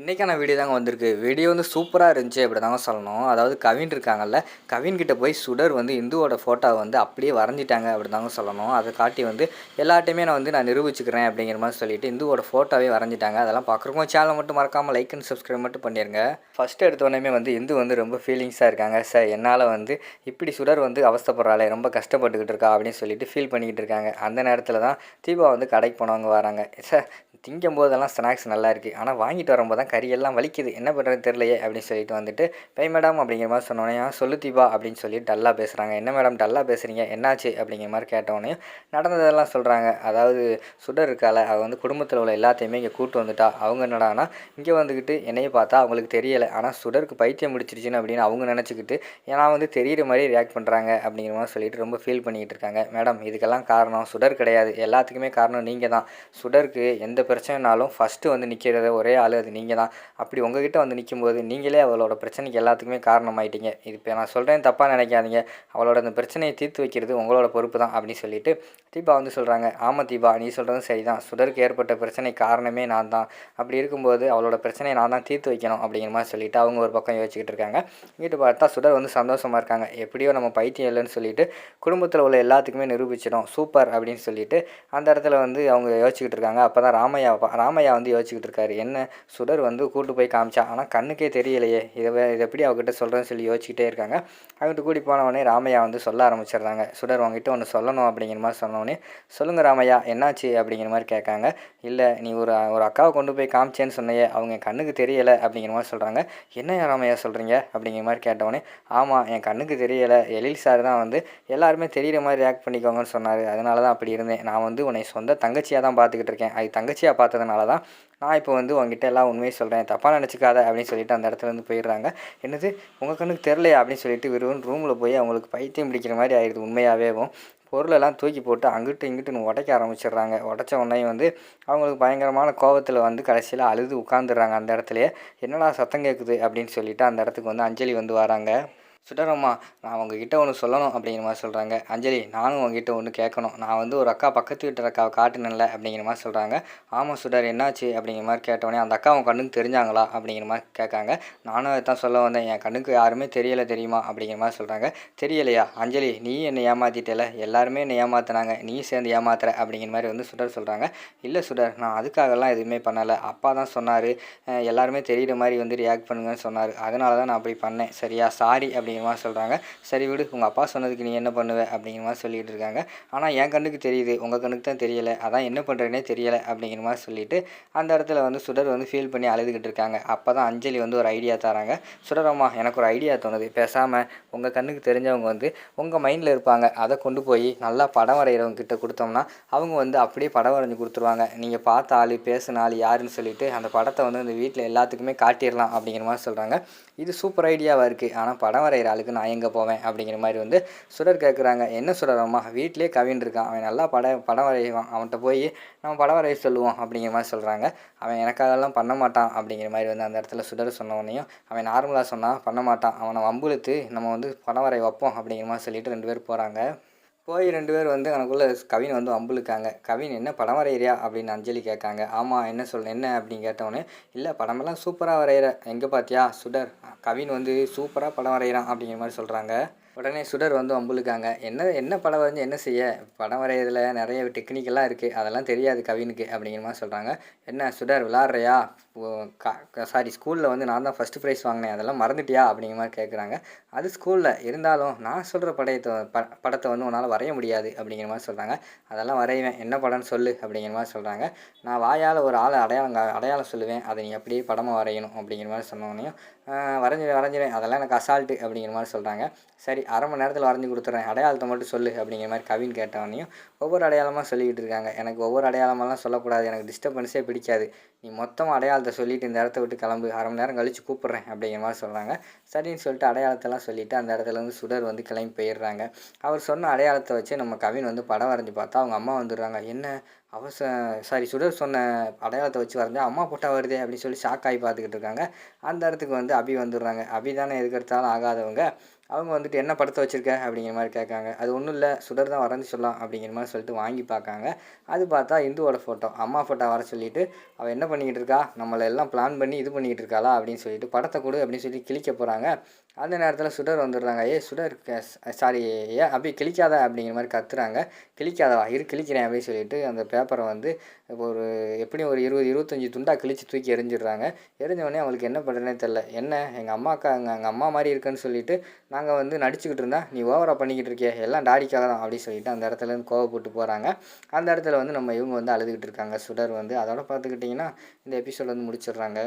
இன்றைக்கான வீடியோ தாங்க வந்திருக்கு. வீடியோ வந்து சூப்பராக இருந்துச்சு அப்படி தாங்க சொல்லணும். அதாவது கவின் இருக்காங்கல்ல கவின்கிட்ட போய் சுடர் வந்து இந்துவோட ஃபோட்டோவை வந்து அப்படியே வரைஞ்சிட்டாங்க அப்படி தாங்க சொல்லணும். அதை காட்டி வந்து எல்லாட்டையுமே நான் வந்து நான் நிரூபிச்சுக்கிறேன் அப்படிங்கிற மாதிரி சொல்லிட்டு இந்துவோட ஃபோட்டோவே வரைஞ்சிட்டாங்க. அதெல்லாம் பார்க்குறவங்க சேனல் மட்டும் மறக்காமல் லைக் அண்ட் சப்ஸ்கிரைப் மட்டும் பண்ணிடுங்க ஃபஸ்ட்டு எடுத்தோடனே வந்து இந்து வந்து ரொம்ப ஃபீலிங்ஸாக இருக்காங்க. சார் என்னால் வந்து இப்படி சுடர் வந்து அவஸ்தைப்படுறாளே ரொம்ப கஷ்டப்பட்டுக்கிட்டு இருக்கா? அப்படின்னு சொல்லிட்டு ஃபீல் பண்ணிக்கிட்டு இருக்காங்க. அந்த நேரத்தில் தான் தீபா வந்து கடைக்கு போனவங்க வராங்க. சார் திங்கும் போதெல்லாம் ஸ்நாக்ஸ் நல்லா இருக்குது ஆனால் வாங்கிட்டு வரும்போது தான் கறியெல்லாம் வலிக்குது. என்ன பண்ணுறது தெரியலையே அப்படின்னு சொல்லிட்டு வந்துட்டு பை மேடம் அப்படிங்கிற மாதிரி சொன்னோடனே சொல்லு தீபா அப்படின்னு சொல்லி டல்லாக பேசுகிறாங்க என்ன மேடம் டல்லாக பேசுகிறீங்க என்னாச்சு? அப்படிங்கிற மாதிரி கேட்டோடனே நடந்ததெல்லாம் சொல்கிறாங்க அதாவது சுடர் இருக்கால அவள் வந்து குடும்பத்தில் உள்ள எல்லாத்தையுமே இங்கே கூட்டு வந்துட்டா. அவங்க என்னடானா இங்கே வந்துக்கிட்டு என்னையை பார்த்தா அவங்களுக்கு தெரியலை. ஆனால் சுடருக்கு பைத்தியம் முடிச்சிருச்சுன்னு அப்படின்னு அவங்க நினச்சிக்கிட்டு ஏன்னா வந்து தெரியிற மாதிரி ரியாக்ட் பண்ணுறாங்க அப்படிங்கிற மாதிரி சொல்லிட்டு ரொம்ப ஃபீல் பண்ணிக்கிட்டு இருக்காங்க. மேடம் இதுக்கெல்லாம் காரணம் சுடர் கிடையாது. எல்லாத்துக்குமே காரணம் நீங்கள் தான் சுடருக்கு எந்த பிரச்சனைனாலும் ஃபஸ்ட்டு வந்து நிற்கிறது ஒரே ஆள் அது நீங்கள் தான் அப்படி உங்ககிட்ட வந்து நிற்கும்போது நீங்களே அவளோட பிரச்சனைக்கு எல்லாத்துக்குமே காரணமாயிட்டீங்க. இது இப்போ நான் சொல்கிறேன் தப்பாக நினைக்காதீங்க. அவளோட அந்த பிரச்சனையை தீர்த்து வைக்கிறது உங்களோட பொறுப்பு தான் அப்படின்னு சொல்லிட்டு தீபா வந்து சொல்கிறாங்க ஆமாம் தீபா நீ சொல்கிறதும் சரி தான் சுடருக்கு ஏற்பட்ட பிரச்சனை காரணமே நான் தான் அப்படி இருக்கும்போது அவளோட பிரச்சனையை நான் தான் தீர்த்து வைக்கணும். அப்படிங்கிற மாதிரி சொல்லிட்டு அவங்க ஒரு பக்கம் யோசிச்சுக்கிட்டு இருக்காங்க. இங்கிட்டு பார்த்தா சுடர் வந்து சந்தோஷமாக இருக்காங்க. எப்படியோ நம்ம பைத்தியம் இல்லைன்னு சொல்லிட்டு குடும்பத்தில் உள்ள எல்லாத்துக்குமே நிரூபிச்சிடும் சூப்பர் அப்படின்னு சொல்லிட்டு அந்த இடத்துல வந்து அவங்க யோசிச்சுக்கிட்டு இருக்காங்க. அப்போ தான் ராமையா ராமையா வந்து யோசிச்சுக்கிட்டு இருக்காரு. என்ன சுடர் வந்து கூட்டு போய் காமிச்சா? ஆனால் கண்ணுக்கே தெரியலையே. இதை இதை எப்படி அவகிட்ட சொல்கிறேன்னு சொல்லி யோசிச்சுக்கிட்டே இருக்காங்க. அவங்ககிட்ட கூடி போனவொடனே ராமையா வந்து சொல்ல ஆரம்பிச்சிடுறாங்க. சுடர் உங்ககிட்ட ஒன்று சொல்லணும் அப்படிங்கிற மாதிரி சொன்னோடனே சொல்லுங்க ராமையா என்னாச்சு? அப்படிங்கிற மாதிரி கேட்காங்க. இல்லை நீ ஒரு ஒரு அக்காவை கொண்டு போய் காமிச்சேன்னு சொன்னையே அவங்க என் கண்ணுக்கு தெரியலை அப்படிங்கிற மாதிரி சொல்கிறாங்க என்ன ராமையா சொல்கிறீங்க அப்படிங்கிற மாதிரி கேட்டவொடனே ஆமாம் என் கண்ணுக்கு தெரியலை. எழில் சார் தான் வந்து எல்லாருமே தெரியிற மாதிரி ரியாக்ட் பண்ணிக்கோங்கன்னு சொன்னார். அதனால தான் அப்படி இருந்தேன். நான் வந்து உன்னை சொந்த தங்கச்சியாக தான் பார்த்துக்கிட்டு இருக்கேன். அது தங்கச்சி தங்கச்சியாக பார்த்ததுனால தான் நான் இப்போ வந்து உங்ககிட்ட எல்லாம் உண்மையை சொல்கிறேன் தப்பாக நினச்சிக்காத அப்படின்னு சொல்லிட்டு அந்த இடத்துல இருந்து போயிடுறாங்க. என்னது? உங்கள் கண்ணுக்கு தெரிலையா அப்படின்னு சொல்லிட்டு வெறும் ரூமில் போய் அவங்களுக்கு பைத்தியம் பிடிக்கிற மாதிரி ஆயிடுது உண்மையாகவேவும் பொருளெல்லாம் தூக்கி போட்டு அங்கிட்டு இங்கிட்டுன்னு உடைக்க ஆரம்பிச்சிடுறாங்க. உடச்ச உடனே வந்து அவங்களுக்கு பயங்கரமான கோபத்தில் வந்து கடைசியில் அழுது உட்காந்துடுறாங்க அந்த இடத்துலையே. என்னடா சத்தம் கேட்குது அப்படின்னு சொல்லிட்டு அந்த இடத்துக்கு வந்து அஞ்சலி வந்து வராங்க. சுடரம்மா நான் உங்ககிட்ட ஒன்று சொல்லணும் அப்படிங்கிற மாதிரி சொல்கிறாங்க அஞ்சலி நானும் உங்ககிட்ட ஒன்று கேட்கணும். நான் வந்து ஒரு அக்கா பக்கத்து வீட்டு அக்காவை காட்டினேன்ல அப்படிங்கிற மாதிரி சொல்கிறாங்க ஆமாம் சுடர் என்னாச்சு அப்படிங்கிற மாதிரி கேட்டோடனே அந்த அக்கா உன் கண்ணுக்கு தெரிஞ்சாங்களா அப்படிங்கிற மாதிரி கேட்காங்க. நானும் அதான் சொல்ல வந்தேன். என் கண்ணுக்கு யாருமே தெரியலை தெரியுமா அப்படிங்கிற மாதிரி சொல்கிறாங்க தெரியலையா? அஞ்சலி நீ என்னை ஏமாற்றிட்டல எல்லாருமே என்னை ஏமாத்துனாங்க. நீ சேர்ந்து ஏமாத்துற அப்படிங்கிற மாதிரி வந்து சுடர் சொல்கிறாங்க இல்லை சுடர் நான் அதுக்காகலாம் எதுவுமே பண்ணலை. அப்பா தான் சொன்னார். எல்லாருமே தெரியிற மாதிரி வந்து ரியாக்ட் பண்ணுங்கன்னு சொன்னார். அதனால தான் நான் அப்படி பண்ணேன். சரியா? சாரி அப்படிங்கிற மாதிரி சொல்கிறாங்க சரி விடு உங்கள் அப்பா சொன்னதுக்கு நீ என்ன பண்ணுவ அப்படிங்கிற மாதிரி சொல்லிட்டு இருக்காங்க. ஆனால் என் கண்ணுக்கு தெரியுது உங்கள் கண்ணுக்கு தான் தெரியலை. அதான் என்ன பண்ணுறேனே தெரியலை அப்படிங்கிற மாதிரி சொல்லிட்டு அந்த இடத்துல வந்து சுடர் வந்து ஃபீல் பண்ணி அழுதுகிட்டு இருக்காங்க. அப்போ தான் அஞ்சலி வந்து ஒரு ஐடியா தராங்க. சுடரம்மா எனக்கு ஒரு ஐடியா தோணுது. பேசாமல் உங்கள் கண்ணுக்கு தெரிஞ்சவங்க வந்து உங்கள் மைண்டில் இருப்பாங்க. அதை கொண்டு போய் நல்லா படம் வரைகிறவங்க கிட்ட கொடுத்தோம்னா அவங்க வந்து அப்படியே படம் வரைஞ்சி கொடுத்துருவாங்க. நீங்கள் பார்த்த ஆள் பேசின ஆள் யாருன்னு சொல்லிட்டு அந்த படத்தை வந்து அந்த வீட்டில் எல்லாத்துக்குமே காட்டிடலாம் அப்படிங்கிற மாதிரி சொல்கிறாங்க இது சூப்பர் ஐடியாவாக இருக்குது ஆனால் படம் வரைகிற ஆளுக்கு நான் எங்கே போவேன் அப்படிங்கிற மாதிரி வந்து சுடர் கேட்குறாங்க என்ன சுடரம்மா வீட்டிலே கவின் இருக்கான். அவன் நல்லா படம் படம் வரைவான். அவன்கிட்ட போய் நம்ம படம் வரைய சொல்லுவோம் அப்படிங்கிற மாதிரி சொல்கிறாங்க அவன் எனக்காகலாம் பண்ண மாட்டான் அப்படிங்கிற மாதிரி வந்து அந்த இடத்துல சுடர் சொன்னவனையும் அவன் நார்மலாக சொன்னால் பண்ண மாட்டான். அவனை வம்புழுத்து நம்ம வந்து படம் வரைய வைப்போம் அப்படிங்கிற மாதிரி சொல்லிட்டு ரெண்டு பேர் போகிறாங்க போய் ரெண்டு பேர் வந்து எனக்குள்ளே கவின் வந்து அம்புலுக்காங்க. கவின் என்ன படம் வரைகிறியா அப்படின்னு அஞ்சலி கேட்காங்க. ஆமாம் என்ன சொல் என்ன? அப்படின்னு கேட்டவொன்னே இல்லை படமெல்லாம் சூப்பராக வரைகிற எங்கே பார்த்தியா சுடர். கவின் வந்து சூப்பராக படம் வரைகிறான் அப்படிங்கிற மாதிரி சொல்கிறாங்க உடனே சுடர் வந்து வம்புழுக்காங்க என்ன என்ன படம் வரைஞ்சி என்ன செய்ய? படம் வரைகிறதுல நிறைய டெக்னிக்கெல்லாம் இருக்குது அதெல்லாம் தெரியாது கவினுக்கு அப்படிங்கிற மாதிரி சொல்கிறாங்க என்ன சுடர் விளாட்றியா? சாரி ஸ்கூலில் வந்து நான் தான் ஃபஸ்ட்டு ப்ரைஸ் வாங்கினேன். அதெல்லாம் மறந்துட்டியா? அப்படிங்கிற மாதிரி கேட்குறாங்க அது ஸ்கூலில். இருந்தாலும் நான் சொல்கிற படையத்தை ப படத்தை வந்து உன்னால் வரைய முடியாது அப்படிங்கிற மாதிரி சொல்கிறாங்க அதெல்லாம் வரைவேன். என்ன படம்னு சொல்லு அப்படிங்கிற மாதிரி சொல்கிறாங்க நான் வாயால் ஒரு ஆளை அடையாளம் அடையாளம் சொல்லுவேன். அதை நீ அப்படியே படமாக வரையணும் அப்படிங்கிற மாதிரி சொன்னோடனையும் வரைஞ்சி வரைஞ்சிடுவேன் அதெல்லாம் எனக்கு அசால்ட்டு அப்படிங்கிற மாதிரி சொல்கிறாங்க சரி அரை மணி நேரத்தில் வரைஞ்சி கொடுத்துட்றேன் அடையாளத்தை மட்டும் சொல்லு அப்படிங்கிற மாதிரி கவின் கேட்டவனையும் ஒவ்வொரு அடையாளமாக சொல்லிக்கிட்டு இருக்காங்க. எனக்கு ஒவ்வொரு அடையாளமெல்லாம் சொல்லக்கூடாது. எனக்கு டிஸ்டர்பன்ஸே பிடிக்காது. நீ மொத்தம் அடையாளத்தை சொல்லிவிட்டு இந்த இடத்த விட்டு கிளம்பு. அரை மணி நேரம் கழித்து கூப்பிட்றேன் அப்படிங்கிற மாதிரி சொல்கிறாங்க சரின்னு சொல்லிட்டு அடையாளத்தெல்லாம் சொல்லிவிட்டு அந்த இடத்துல இருந்து சுடர் வந்து கிளம்பி போயிடுறாங்க. அவர் சொன்ன அடையாளத்தை வச்சு நம்ம கவின் வந்து படம் வரைஞ்சி பார்த்தா அவங்க அம்மா வந்துடுறாங்க. என்ன? அவச சாரி சுடர் சொன்ன அடையாளத்தை வச்சு வரைஞ்சா அம்மா போட்டா வருதே அப்படின்னு சொல்லி ஷாக் ஆகி பார்த்துக்கிட்டு இருக்காங்க. அந்த இடத்துக்கு வந்து அபி வந்துடுறாங்க. அபி தானே எதுக்கெடுத்தாலும் ஆகாதவங்க. அவங்க வந்துட்டு என்ன படத்தை வச்சுருக்க? அப்படிங்கிற மாதிரி கேட்காங்க. அது ஒன்றும் இல்லை சுடர் தான் வரைஞ்சி சொல்லலாம் அப்படிங்கிற மாதிரி சொல்லிட்டு வாங்கி பார்க்காங்க. அது பார்த்தா இந்துவோட ஃபோட்டோ அம்மா ஃபோட்டோ வர சொல்லிட்டு அவள் என்ன பண்ணிக்கிட்டு இருக்கா? நம்மளை எல்லாம் பிளான் பண்ணி இது பண்ணிக்கிட்டு இருக்காளா? அப்படின்னு சொல்லிட்டு படத்தை கொடு அப்படின்னு சொல்லி கிழிக்க போகிறாங்க அந்த நேரத்தில் சுடர் வந்துடுறாங்க. ஏ சுடர் சாரி ஏ அப்படி கிழிக்காத அப்படிங்கிற மாதிரி கத்துறாங்க. கிழிக்காதவா? இரு கிழிக்கிறேன் அப்படின்னு சொல்லிட்டு அந்த பேப்பரை வந்து இப்போ ஒரு எப்படியும் ஒரு இருபது இருபத்தஞ்சி துண்டாக கிழிச்சு தூக்கி எரிஞ்சிடுறாங்க எரிஞ்சவொடனே அவங்களுக்கு என்ன பண்ணுறதுனே தெரில என்ன? எங்கள் அம்மாக்கா எங்கள் அம்மா மாதிரி இருக்குன்னு சொல்லிட்டு நாங்கள் வந்து நடிச்சுக்கிட்டு இருந்தா நீ ஓவராக பண்ணிக்கிட்டு இருக்கிய எல்லாம் டாடிக்காக தான் அப்படின்னு சொல்லிட்டு அந்த இடத்துலேருந்து கோவப்பட்டு போகிறாங்க அந்த இடத்துல வந்து நம்ம இவங்க வந்து அழுதுகிட்டு இருக்காங்க. சுடர் வந்து அதோட பார்த்துக்கிட்டிங்கன்னா இந்த எபிசோட் வந்து முடிச்சிடுறாங்க.